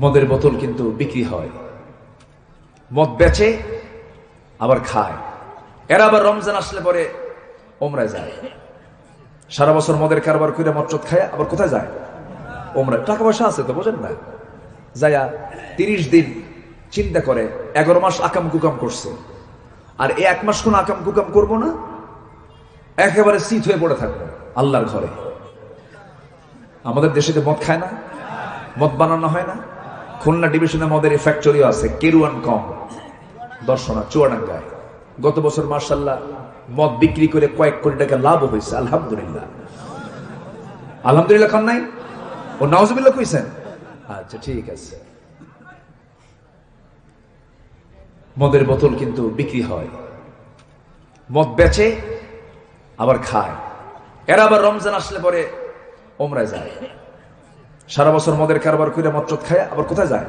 মদের বোতল কিন্তু বিক্রি হয়। মদ বেচে, আবার খায়। এরা আবার রমজান আসলে পরে ওমরায় যায়। সারা বছর মদের কারবার করে মচ্চত খায়, আবার কোথায় যায়? ওমরা টাকা পয়সা আছে তো, বোঝেন না? যায়া তিরিশ দিন চিন্তা করে, এগারো মাস আকাম কুকাম করছে। আর এই এক মাস কোন আকাম কুকাম করব না? একেবারে শীত হয়ে পড়ে থাকব, আল্লাহর ঘরে। আমাদের দেশে মদ খায় না, মদ বানানো হয় না। খুলনা ডিভিশনে মদের ফ্যাক্টরিও আছে। কেরুয়ান কম। দর্শনা, চুয়াডাঙ্গায়। গত বছর মার্শাল্লাহ মদ বিক্রি করে কয়েক কোটি টাকা লাভ হয়েছে, আলহামদুলিল্লাহ। আলহামদুলিল্লাহ খান নাই? ও নাওজবিল্লাহ কইছেন? আচ্ছা ঠিক আছে। মদের বোতল কিন্তু বিক্রি হয়। মদ বেচে, আবার খায়। এরা আবার রমজান আসলে পরে ওমরায় যায়। সারা বছর মদের কারবার করে মচ্চত খায়, আবার কোথায় যায়?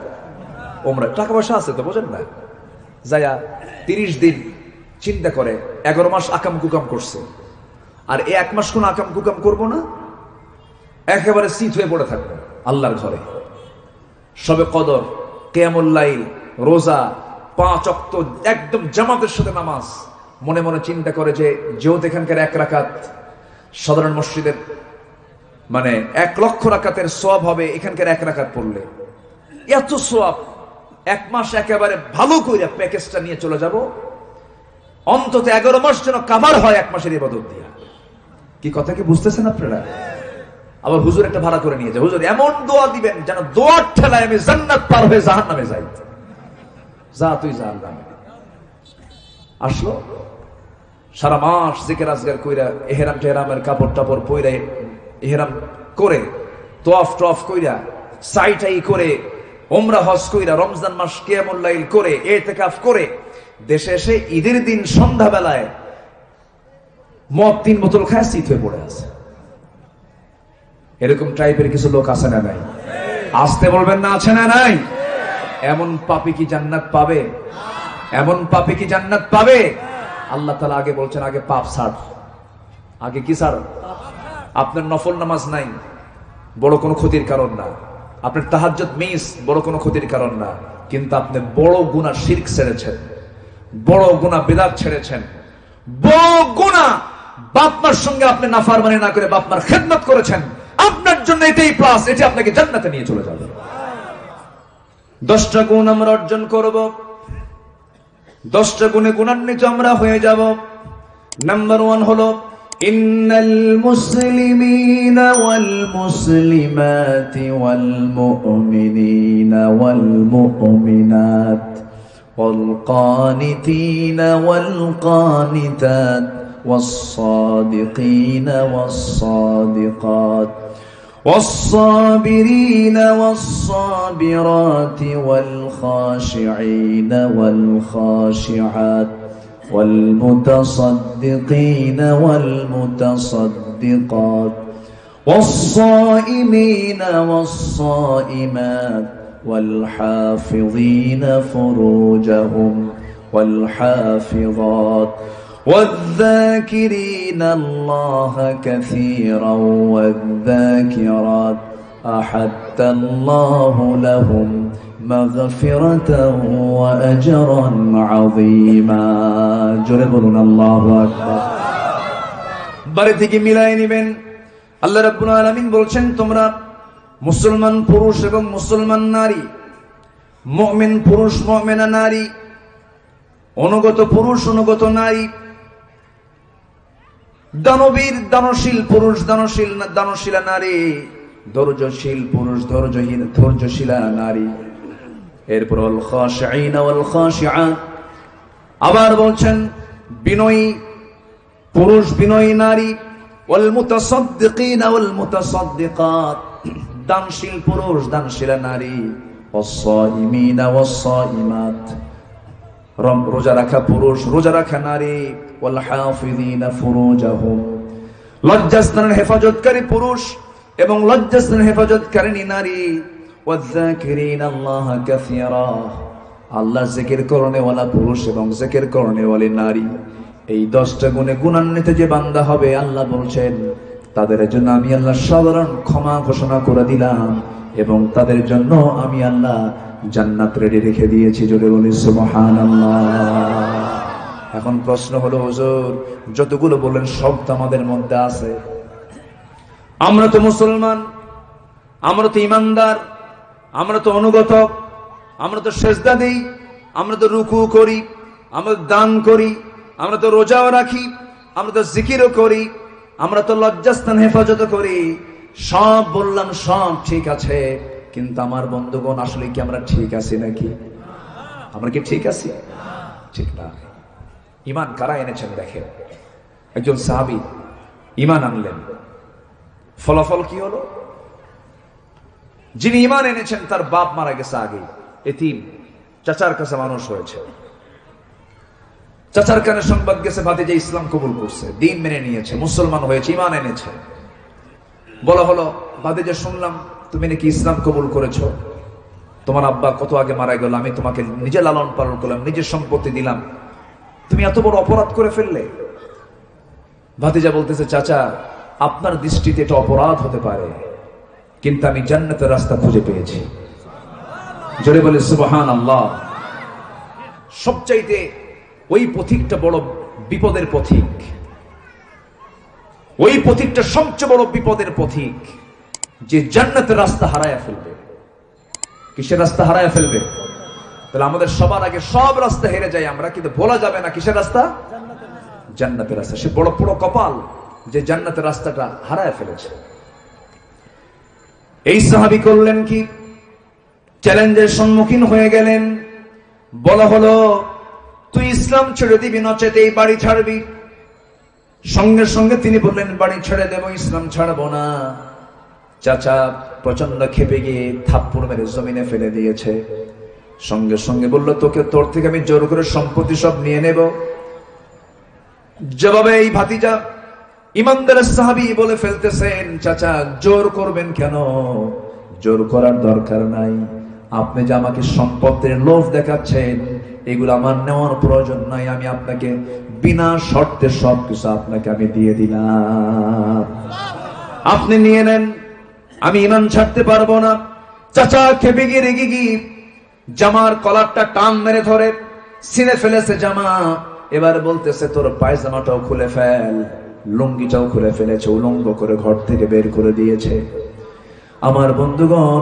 ওমরায় টাকা পয়সা আছে তো, বোঝেন না? যায়া তিরিশ দিন চিন্তা করে, এগারো মাস আকাম কুকাম করছে। আর এই এক মাস কোন আকাম কুকাম করব না? একেবারে শীত হয়ে পড়ে থাকব, আল্লাহর ঘরে। সবে কদর কেয়ামুল্লাইল রোজা, পাঁচ অক্ত একদম জামাতের সাথে নামাজ। মনে মনে চিন্তা করে যে, যেহেতু এখানকার এক রাকাত, সাধারণ মসজিদের মানে এক লক্ষ রাকাতের সব হবে, এখানকার এক রাকাত পড়লে। এত সব এক মাস একেবারে ভালো করে প্যাকেজটা নিয়ে চলে যাব। অন্তত এগারো মাস যেন কামার হয় এক মাসের ইবাদত দিয়া। কি কথা কি বুঝতেছেন আপনারা? আবার হুজুর একটা ভাড়া করে নিয়ে যায়। হুজুর, এমন দোয়া দিবেন যেন দোয়ার ঠেলায় আমি জান্নাত পার হয়ে জাহান নামে যাই। যা তুই জাহান নামে আসলো। সারা মাস জিকের আজগার কইরা এহেরাম টেহরামের কাপড় টাপড় পইরা এহেরাম করে, তোয়াফ টফ কইরা, সাইটাই করে ওমরা হজ কইরা, রমজান মাস কেয়ামুল্লাইল করে, এতেকাফ করে, দেশে এসে ঈদের দিন সন্ধ্যাবেলায় মদ তিন বোতল খায়, শীত হয়ে পড়ে আছে। এরকম টাইপের কিছু লোক আছে না নাই? আসতে বলবেন না, আছে না নাই? এমন পাপি কি জান্নাত পাবে? এমন পাপি কি জান্নাত পাবে? আল্লাহ তালা আগে বলছেন, আগে পাপ ছাড় আগে কি ছাড় আপনার নফল নামাজ নাই, বড় কোনো ক্ষতির কারণ না। আপনার তাহাজ্জত মিস, বড় কোনো ক্ষতির কারণ না। কিন্তু আপনি বড় গুণা শির্ক ছেড়েছেন, বড় গুণা বেদাত ছেড়েছেন। বড় গুণা বাপমার সঙ্গে আপনি নাফারমানি না করে বাপমার খেদমত করেছেন। আপনার জন্য এটাই প্লাস এটি আপনাকে জান্নাতে নিয়ে চলে যাবে। দশটা গুণ আমরা অর্জন করব। দশটা গুণে গুণান্বিত আমরা হয়ে যাব। নাম্বার ওয়ান হলো إن المسلمين والمسلمات والمؤمنين والمؤمنات والقانتين والقانتات والصادقين والصادقات والصابرين والصابرات والخاشعين والخاشعات والمتصدقين والمتصدقات والصائمين والصائمات والحافظين فروجهم والحافظات والذاكرين الله كثيرا والذاكرات أحد الله لهم مغفرة وأجرا عظيما جربنا الله أكبر বাড়ি থেকে মিলাই নেবেন আল্লাহ রাব্বুল আলামিন বলছেন তোমরা মুসলমান পুরুষ এবং মুসলমান নারী মুমিন পুরুষ মুমিনা নারী অনুগত পুরুষ অনুগত নারী দানবীর দানশীল পুরুষ দানশীল দানশীলা নারী ধৈর্যশীল পুরুষ ধৈর্যহীন ধৈর্যশীলা নারী এরপর আবার বলছেন, বিনয়ী, পুরুষ বিনয়ী নারী দানশীল পুরুষ, দানশীলা নারী। রোজা রাখা পুরুষ, রোজা রাখা নারী। লজ্জাস্থানের হেফাজতকারী পুরুষ এবং লজ্জাস্থানের হেফাজতকারিণী নারী। ওয়াযাকিরিন আল্লাহ কাসীরা। আল্লাহ জিকির করণে ওয়ালা পুরুষ এবং জিকির করণে ওয়ালি নারী। এই দশটা গুণে গুণান্বিত যে বান্দা হবে, আল্লাহ বলছেন, তাদের জন্য আমি আল্লাহ সাধারণ ক্ষমা ঘোষণা করে দিলাম এবং তাদের জন্য আমি আল্লাহ জান্নাত রেডি রেখে দিয়েছি, জোরে বলি সুবহান এখন প্রশ্ন হলো, হুজুর, যতগুলো বললেন সব তো আমাদের মধ্যে আছে। আমরা তো মুসলমান, আমরা তো ইমানদার আমরা তো অনুগত আমরা তো সেজদা দিই, আমরা তো রুকু করি, আমরা দান করি, আমরা তো রোজাও রাখি, আমরা তো জিকিরও করি, আমরা তো লজ্জাস্থান হেফাজত করি। সব বললাম, সব ঠিক আছে, কিন্তু আমার বন্ধুগণ, আসলে কি আমরা ঠিক আছি নাকি? আমরা কি ঠিক আছি? ঠিক না। ইমান কারা এনেছেন দেখেন? একজন সাহাবি ইমান আনলেন। ফলাফল কি হলো? যিনি ইমান এনেছেন, তার বাপ মারা গেছে আগে এতিম, চাচার কাছে মানুষ হয়েছে। চাচার কানে সংবাদ গেছে বাদে যে ইসলাম কবুল করছে, দিন মেনে নিয়েছে, মুসলমান হয়েছে ইমান এনেছে। বলা হলো বাদে যে শুনলাম, তুমি নাকি ইসলাম কবুল করেছ? তোমার আব্বা কত আগে মারা গেল, আমি তোমাকে নিজে লালন পালন করলাম, নিজের সম্পত্তি দিলাম। তুমি এত বড় অপরাধ করে ফেললে? ভাতিজা বলতেছে, চাচা, আপনার দৃষ্টিতে এটা অপরাধ হতে পারে। কিন্তু আমি জান্নাতের রাস্তা খুঁজে পেয়েছি। জোরে বলে সুবহান আল্লাহ সবচাইতে ওই পথিকটা বড় বিপদের পথিক। ওই পথিকটা সবচেয়ে বড় বিপদের পথিক, যে জান্নাতের রাস্তা হারায় ফেলবে। কিসের রাস্তা হারায় ফেলবে? তাহলে আমাদের সবার আগে সব রাস্তা হেরে যায় আমরা, কিন্তু বলা যাবে না কিসের রাস্তা? জান্নাতের রাস্তা। সে বড় বড় কপাল যে জান্নাতের রাস্তাটা হারায় ফেলেছে। এই সাহাবি করলেন কি? চ্যালেঞ্জের সম্মুখীন হয়ে গেলেন। বলা হলো, তুই ইসলাম ছেড়ে দিবি নচেত এই বাড়ি ছাড়বি। সঙ্গে সঙ্গে তিনি বললেন, বাড়ি ছেড়ে দেব, ইসলাম ছাড়বো না। চাচা প্রচণ্ড খেপে গিয়ে থাপ্পড় মেরে জমিনে ফেলে দিয়েছে। সঙ্গে সঙ্গে বলল, তোকে তোর থেকে আমি জোর করে সম্পত্তি সব নিয়ে নেব। জবাবে, এই ভাতিজা ইমানদার সাহাবি বলে ফেলতেছেন, চাচা, জোর করবেন কেন? জোর করার দরকার নাই। আপনি যে আমাকে সম্পত্তির লোভ দেখাচ্ছেন, এগুলো আমার নেওয়ার প্রয়োজন নাই। আমি আপনাকে বিনা শর্তে সবকিছু আপনাকে আমি দিয়ে দিলাম। আপনি নিয়ে নেন, আমি ইমান ছাড়তে পারব না। চাচা, খেপে গিয়ে রেগে গিয়ে জামার কলারটা টান মেরে ধরে সিনে ফেলেছে জামা। এবার বলতেছে, তোর পায়জামাটাও খুলে ফেল। লুঙ্গিটাও খুলে ফেলেছে, উলঙ্গ করে ঘর থেকে বের করে দিয়েছে। আমার বন্ধুগণ,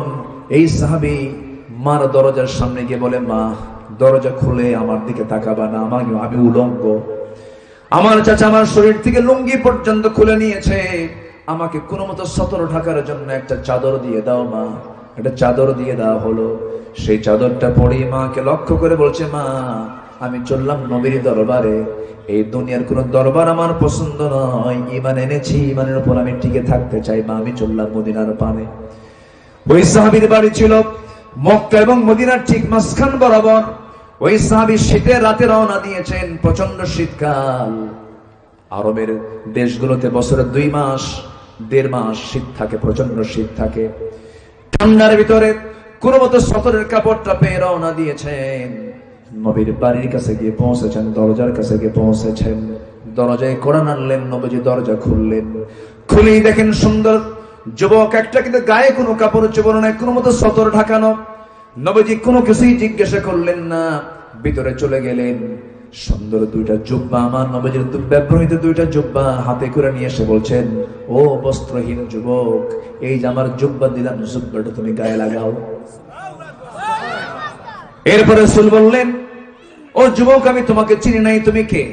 এই সাহাবি মার দরজার সামনে গিয়ে বলে, মা, দরজা খুলে আমার দিকে তাকাবা না, আমার আমি উলঙ্গ। আমার চাচা আমার শরীর থেকে লুঙ্গি পর্যন্ত খুলে নিয়েছে। আমাকে কোনো মতো সতর ঢাকার জন্য একটা চাদর দিয়ে দাও, মা। একটা চাদর দিয়ে দেওয়া হলো। সেই চাদরটা পরে মাকে লক্ষ্য করে বলছে, মা আমি চললাম নবীর দরবারে। এই দুনিয়ার কোন দরবার আমার পছন্দ নয়। ইমান এনেছি ইমানের উপর আমি টিকে থাকতে চাই বা আমি চললাম মদিনার পানে। ওই সাহাবির বাড়ি ছিল মক্কা এবং মদিনার ঠিক মাঝখান বরাবর। ওই সাহাবি শীতের রাতে রওনা দিয়েছেন প্রচণ্ড শীতকাল। আরবের দেশগুলোতে বছরে দুই মাস, দেড় মাস শীত থাকে প্রচণ্ড শীত থাকে। ঠান্ডার ভিতরে কোন মতো সতরের কাপড়টা পেয়ে রওনা দিয়েছেন। নবীর বাড়ির কাছে গিয়ে পৌঁছেছেন, দরজার কাছে গিয়ে পৌঁছেছেন। দরজায় কোরআন আনলেন, নবীজি দরজা খুললেন। খুলেই দেখেন সুন্দর যুবক, একটা কিন্তু গায়ে কোনো কাপড় চোপড় নাই, কোনো মতো সতর ঢাকানো। নবীজি কোনো কিছুই জিজ্ঞাসা করলেন না, ভিতরে চলে গেলেন। সুন্দর দুইটা জুব্বা আমার, নবীজির ব্যবহৃত দুইটা জুব্বা হাতে করে নিয়ে এসে বলছেন, ও বস্ত্রহীন যুবক, এই যে আমার জুব্বা দিলাম, জুব্বাটা তুমি গায়ে লাগাও। এরপরে সুল বললেন ও যুবক, আমি তোমাকে চিনি নাই, তুমি কে?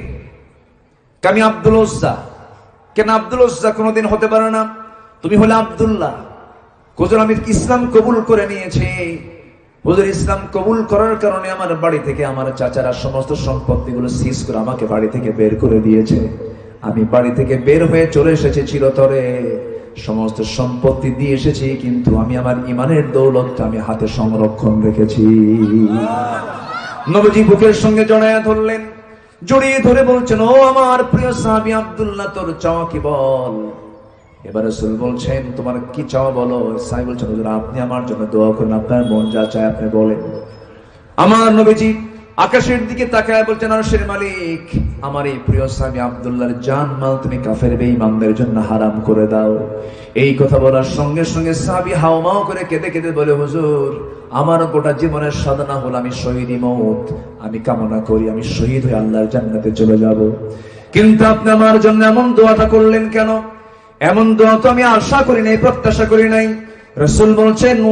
আমি আব্দুল ওজ্জা। কেন আব্দুল ওজ্জা কোনোদিন হতে পারে না? তুমি হলে আব্দুল্লাহ। হুজুর, আমি ইসলাম কবুল করে নিয়েছি। হুজুর, ইসলাম কবুল করার কারণে আমার বাড়ি থেকে আমার চাচারা সমস্ত সম্পত্তিগুলো সিজ করে আমাকে বাড়ি থেকে বের করে দিয়েছে। আমি বাড়ি থেকে বের হয়ে চলে এসেছি চিরতরে। সমস্ত সম্পত্তি দিয়ে এসেছি, কিন্তু আমি আমার ইমানের দৌলতটা আমি হাতে সংরক্ষণ রেখেছি। নবজি বুকের সঙ্গে জড়াইয়া ধরলেন। জড়িয়ে ধরে বলছেন, ও আমার প্রিয় সাহাবি আব্দুল্লাহ, তোর চাওয়া কি বল? এবারে রসুল বলছেন, তোমার কি চাওয়া বলো? সাই বলছেন আপনি আমার জন্য দোয়া করুন, আপনার মন যা চায় আপনি বলেন। আমার নবীজি আকাশের দিকে তাকায় বলছেন, আরশের মালিক, আমার এই প্রিয় স্বামী আব্দুল্লাহর জান মাল তুমি কাফের বেঈমানদের জন্য হারাম করে দাও। এই কথা বলার সঙ্গে সঙ্গে সাহাবী হাওমাও করে কেঁদে কেঁদে বলে, হুজুর আমার গোটা জীবনের সাধনা হল আমি শহীদ মৌত আমি কামনা করি, আমি শহীদ হয়ে আল্লাহর জান্নাতে চলে যাব। কিন্তু আপনি আমার জন্য এমন দোয়াটা করলেন কেন? এমন দোয়া তো আমি আশা করি নাই, প্রত্যাশা করি নাই। রসুল বলছেন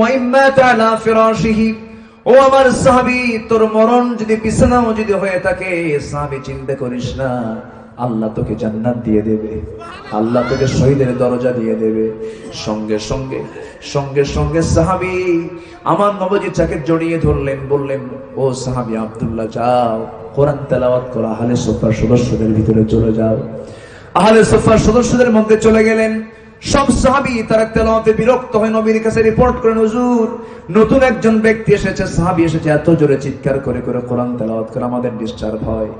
ও আমার সাহাবী, তোর মরণ যদি বিছানাও যদি হয়ে থাকে, সাহাবী চিন্তা করিস না। আল্লাহ তোকে জান্নাত দিয়ে দেবে। আল্লাহ তোকে শহীদের দরজা দিয়ে দেবে। সঙ্গে সঙ্গে সঙ্গে সঙ্গে সাহাবি আমার নবজি চাকে জড়িয়ে ধরলেন, বললেন, ও সাহাবি আবদুল্লাহ, যাও। কোরআন তেলাওয়াত করা, আহলে সোফার সদস্যদের ভিতরে চলে যাও। আহলে সোফার সদস্যদের মধ্যে চলে গেলেন। সব সাহাবি তারা তেলাওয়াতে বিরক্ত হয়ে নবীর কাছে রিপোর্ট করেন, হুজুর, নতুন একজন ব্যক্তি এসেছে। সাহাবি এসেছে এত জোরে চিৎকার করে করে কোরআন তেলাওয়াত করে আমাদের ডিস্টার্ব হয়।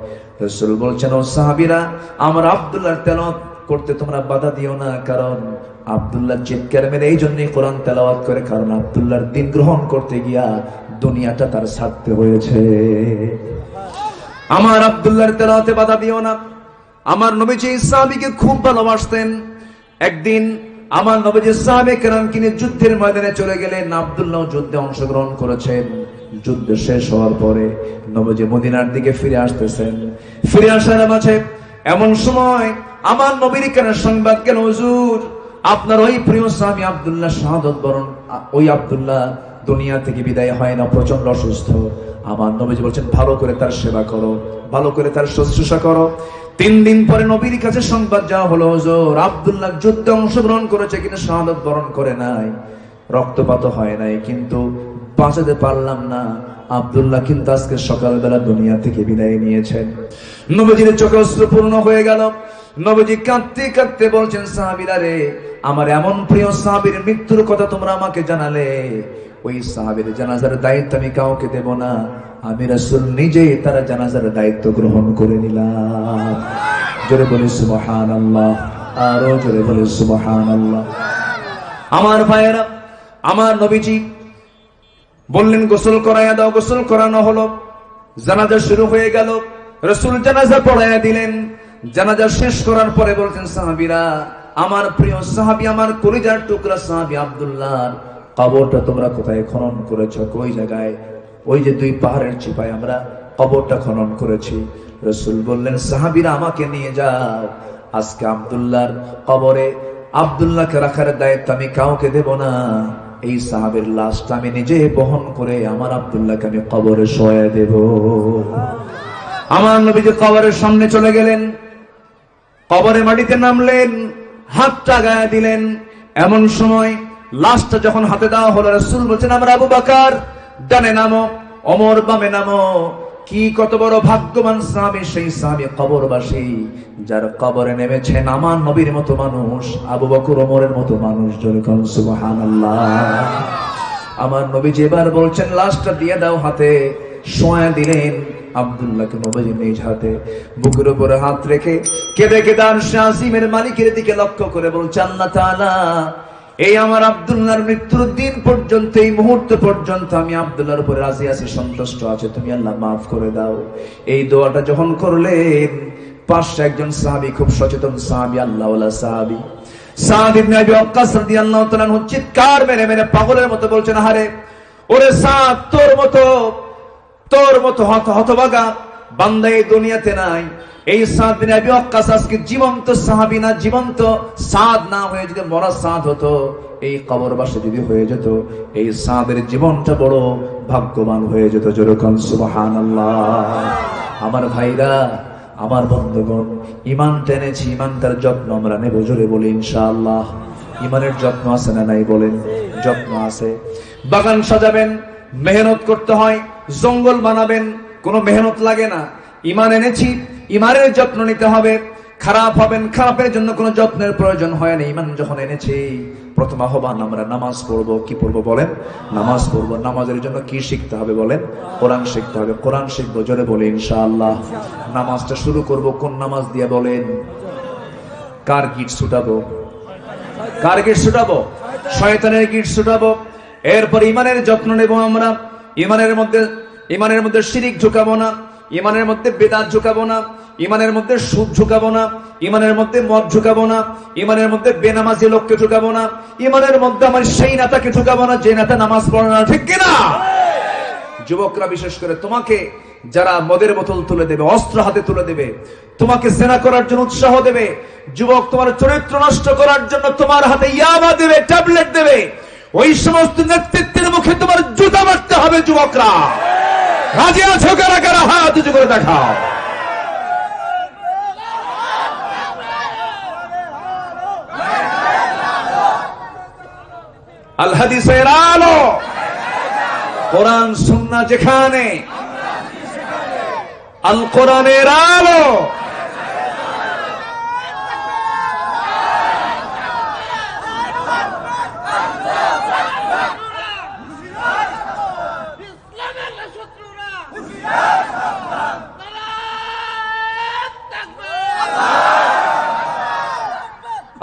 রাসূল বলছেন, ও সাহাবীরা, আমার আব্দুল্লাহর তেলাওয়াত করতে তোমরা বাধা দিও না, কারণ আব্দুল্লাহ চিৎকার মেরে এই জন্যই কোরআন তেলাওয়াত করে, কারণ আব্দুল্লাহর দিন গ্রহণ করতে গিয়া দুনিয়াটা তার সাথে হয়েছে। আমার আব্দুল্লাহর তেলাওয়াতে বাধা দিও না। আমার নবীজি ইসলামীকে খুব ভালোবাসতেন। একদিন আমার নবীজি সাহাবে কেরাম কিনে যুদ্ধের ময়দানে চলে গেলেন আব্দুল্লাহ যুদ্ধে অংশগ্রহণ করেছেন। যুদ্ধ শেষ হওয়ার পরে নবজি মদিনার দিকে ফিরে আসতেছেন। ফিরে আসার মাঝে এমন সময় আমার নবীর কেন সংবাদ কেন হুজুর, আপনার ওই প্রিয় স্বামী আব্দুল্লাহ শাহাদত বরণ, ওই আব্দুল্লাহ দুনিয়া থেকে বিদায় হয় না প্রচণ্ড অসুস্থ। আমার নবীজি বলছেন, ভালো করে তার সেবা করো, ভালো করে তার শুশ্রূষা করো। তিন দিন পরে নবীর কাছে সংবাদ যাওয়া হলো, হজর, আবদুল্লাহ যুদ্ধে অংশগ্রহণ করেছে কিন্তু শাহাদত বরণ করে নাই। রক্তপাত হয় নাই, কিন্তু বাঁচাতে পারলাম না। আবদুল্লাহ কিন্তু আজকে সকালবেলা দুনিয়া থেকে বিদায় নিয়েছেন। নবীজির চোখে অস্ত্র পূর্ণ হয়ে গেল। নবীজি কাঁদতে কাঁদতে বলছেন সাহাবিরা রে আমার এমন প্রিয় সাহাবীর মৃত্যুর কথা তোমরা আমাকে জানালে। ওই সাহাবীর জানাজার দায়িত্ব আমি কাউকে দেব না। আমি রাসুল নিজেই তারা জানাজার দায়িত্ব গ্রহণ করে নিলাম। জোরে বলে বলি সুবহানাল্লাহ। আরও জোরে বলে বলি সুবহানাল্লাহ। আমার ভাইয়েরা, আমার নবীজি বললেন, গোসল করাইয়া দাও, গোসল করানো হলো। জানাজা শুরু হয়ে গেল। রসুল জানাজা পড়াইয়া দিলেন। জানাজা শেষ করার পরে বলছেন সাহাবিরা, আমার প্রিয় সাহাবি, আমার কলিজার টুকরা সাহাবি আব্দুল্লাহ কবরটা তোমরা কোথায় খনন করেছ? ওই জায়গায়? ওই যে দুই পাহাড়ের চিপায় আমরা কবরটা খনন করেছি। রসুল বললেন, সাহাবিরা, আমাকে নিয়ে যাও। আজকে আব্দুল্লাহর কবরে আব্দুল্লাহকে রাখার দায়িত্ব আমি কাউকে দেব না। এই সাহাবের লাশটা আমি নিজে বহন করে আমার আব্দুল্লাহকে আমি কবরে শোয়া দেব। আমার নবী যে কবরের সামনে চলে গেলেন। কবরে মাটিতে নামলেন, হাতটা গায়ে দিলেন। এমন সময় লাশটা যখন হাতে দেওয়া হলো, রসুল বলছেন, আমরা আবু বাকার। ডানে নামো, অমর বামে নামো। কি কত বড় ভাগ্যবান সাহাবি, সেই সাহাবি কবরবাসী, যার কবরে নেমেছেন আমার নবীর মতো মানুষ, আবু বকর ওমরের মতো মানুষ যেরকম সুবহানাল্লাহ। আমার নবী যেবার বলছেন, লাশটা দিয়ে দাও হাতে সোয়া দিলেন। আব্দুল্লাহকে নবী নিজ হাতে বুকের উপরে হাত রেখে কেঁদে কেঁদে আর শাসিমের মালিকের দিকে লক্ষ্য করে বলছে আল্লাহ তাআলা এই আমার আব্দুল্লাহর মৃত্যুর দিন পর্যন্ত, এই মুহূর্ত পর্যন্ত আমি আব্দুল্লাহর উপরে রাজি আছি, সন্তুষ্ট আছে। তুমি আল্লাহ মাফ করে দাও। এই দোয়াটা যখন করলেন, পাশে একজন সাহাবী, খুব সচেতন সাহাবী আল্লাহ সাহাবী। সাদ ইবনে আবি ওয়াক্কাস রাদিয়াল্লাহু তাআলা চিৎকার মেরে মেরে পাগলের মতো বলছেন হারে ওরে সাদ তোর মতো তোর মতো হত হতবাগা বান্দা এই দুনিয়াতে নাই। এই সাদ বিন আবি ওয়াক্কাস আজকে জীবন্ত সাহাবী না, জীবন্ত সাদ না হয়ে যদি মরা সাদ হতো, এই কবরবাসী যদি হয়ে যেত, এই সাদের জীবনটা বড় ভাগ্যবান হয়ে যেত। যেরকম সুবহানাল্লাহ। আমার ভাইরা, আমার বন্ধুগণ ইমান টেনেছি ইমান তার যত্ন আমরা নেব জোরে বলি ইনশাআল্লাহ। ইমানের যত্ন আছে না নাই বলেন? যত্ন আছে। বাগান সাজাবেন মেহনত করতে হয়, জঙ্গল বানাবেন, কোনো মেহনত লাগে না। ইমান এনেছি, ইমানের যত্ন নিতে হবে, খারাপ হবেন, খারাপের জন্য কোনো যত্নের প্রয়োজন হয় না। ইমান যখন এনেছি, প্রথম আহ্বান আমরা নামাজ পড়ব, কি পড়ব বলেন? নামাজ পড়ব, নামাজের জন্য কি শিখতে হবে বলেন? কোরআন শিখতে হবে, কোরআন শিখব, জোরে বলে ইনশাআল্লাহ। নামাজটা শুরু করব, কোন নামাজ দিয়ে বলেন? কার গিট ছুটাবো? কার গিট ছুটাবো? শয়তানের গিট ছুটাবো? এরপর ইমানের যত্ন নেব আমরা। ইমানের মধ্যে ইমানের মধ্যে শিরিক ঢুকাবো না। ইমানের মধ্যে বেদাত ঢুকাবো না। ইমানের মধ্যে সুদ ঢুকাবো না। ইমানের মধ্যে মদ ঢুকাবো না। ইমানের মধ্যে বেনামাজি লোককে ঢুকাবো না। ইমানের মধ্যে আমার সেই নেতাকে ঢুকাবো না যে নেতা নামাজ পড়ে না, ঠিক কিনা? যুবকরা বিশেষ করে তোমাকে যারা মদের বোতল তুলে দেবে, অস্ত্র হাতে তুলে দেবে, তোমাকে সেনা করার জন্য উৎসাহ দেবে, যুবক তোমার চরিত্র নষ্ট করার জন্য তোমার হাতে ইয়াবা দেবে, ট্যাবলেট দেবে ওই সমস্ত নেতৃত্বের মুখে তোমার জুতা মারতে হবে, যুবকরা। রাজি আছো কারা কারা? হাত উঁচু করে দেখাও। আল হাদিসের আলো কোরআন সুন্না যেখানে। আল কোরআনের আলো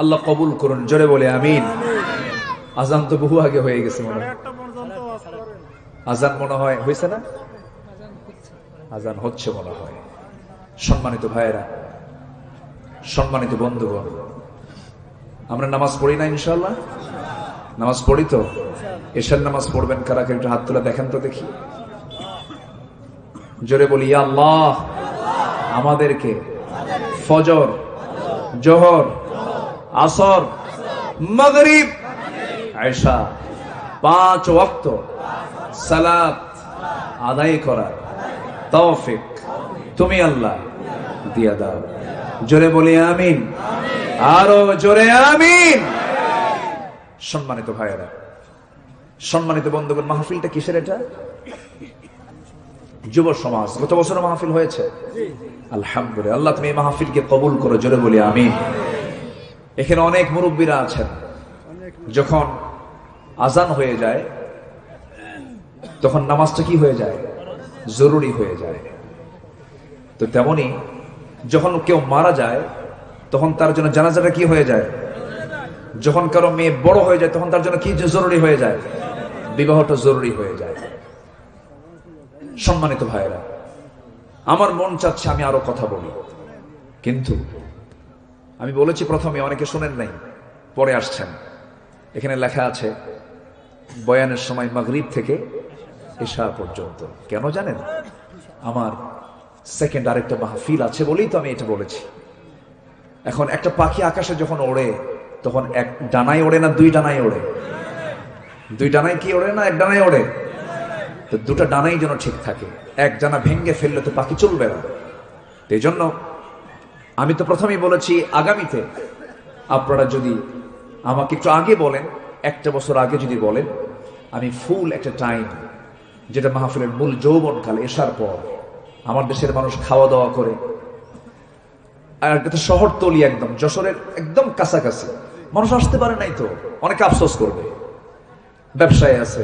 আল্লাহ কবুল করুন, জোরে বলে আমিন। আজান তো বহু আগে হয়ে গেছে মনে আজান মনে হয়, হয়েছে না? আজান হচ্ছে মনে হয়। সম্মানিত ভাইয়েরা, সম্মানিত বন্ধুগণ, আমরা নামাজ পড়ি না ইনশাল্লাহ নামাজ পড়ি তো? এশার নামাজ পড়বেন কারা একটু হাত তোলা দেখেন তো দেখি। জোরে বলি আল্লাহ, আমাদেরকে ফজর, জোহর আসর, মগরিব আয়সা পাঁচ ওয়াক্ত সালাত আদায় করার তৌফিক তুমি আল্লাহ দিয়া দাও। জোরে বলি আমিন। আরও জোরে আমিন। সম্মানিত ভাইয়েরা, সম্মানিত বন্ধুগণ, মাহফিলটা কিসের এটা? যুব সমাজ, গত বছর মাহফিল হয়েছে। আলহামদুলিল্লাহ, আল্লাহ তুমি এই মাহফিলকে কবুল করো, জোরে বলি আমিন। এখানে অনেক মুরব্বীরা আছেন। যখন আজান হয়ে যায়, তখন নামাজটা কি হয়ে যায়? জরুরি হয়ে যায়। তো তেমনি যখন কেউ মারা যায়, তখন তার জন্য জানাজাটা কি হয়ে যায়? যখন কারও মেয়ে বড় হয়ে যায়, তখন তার জন্য কি জরুরি হয়ে যায়? বিবাহটা জরুরি হয়ে যায়। সম্মানিত ভাইয়েরা, আমার মন চাচ্ছে আমি আরও কথা বলি। কিন্তু আমি বলেছি প্রথমে, অনেকে শোনেন নাই, পরে আসছেন। এখানে লেখা আছে, বয়ানের সময় মাগরিব থেকে এশা পর্যন্ত। কেন জানেন? আমার সেকেন্ড আরেকটা মাহফিল আছে বলেই তো আমি এটা বলেছি। এখন একটা পাখি আকাশে যখন ওড়ে, তখন এক ডানায় ওড়ে না দুই ডানায় ওড়ে? দুই ডানায় কি ওড়ে না এক ডানায় ওড়ে? তো দুটো ডানাই যেন ঠিক থাকে। এক ডানা ভেঙ্গে ফেললে তো পাখি চলবে না। এই জন্য আমি তো প্রথমেই বলেছি, আগামীতে আপনারা যদি আমাকে একটু আগে বলেন, একটা বছর আগে যদি বলেন, আমি ফুল একটা টাইম, যেটা মাহফিলের মূল যৌবনকাল, এসার পর আমার দেশের মানুষ খাওয়া দাওয়া করে, আর এটা তো শহর তলি একদম, যশোরের একদম কাছাকাছি, মানুষ আসতে পারে নাই তো, অনেক আফসোস করবে, ব্যবসায় আছে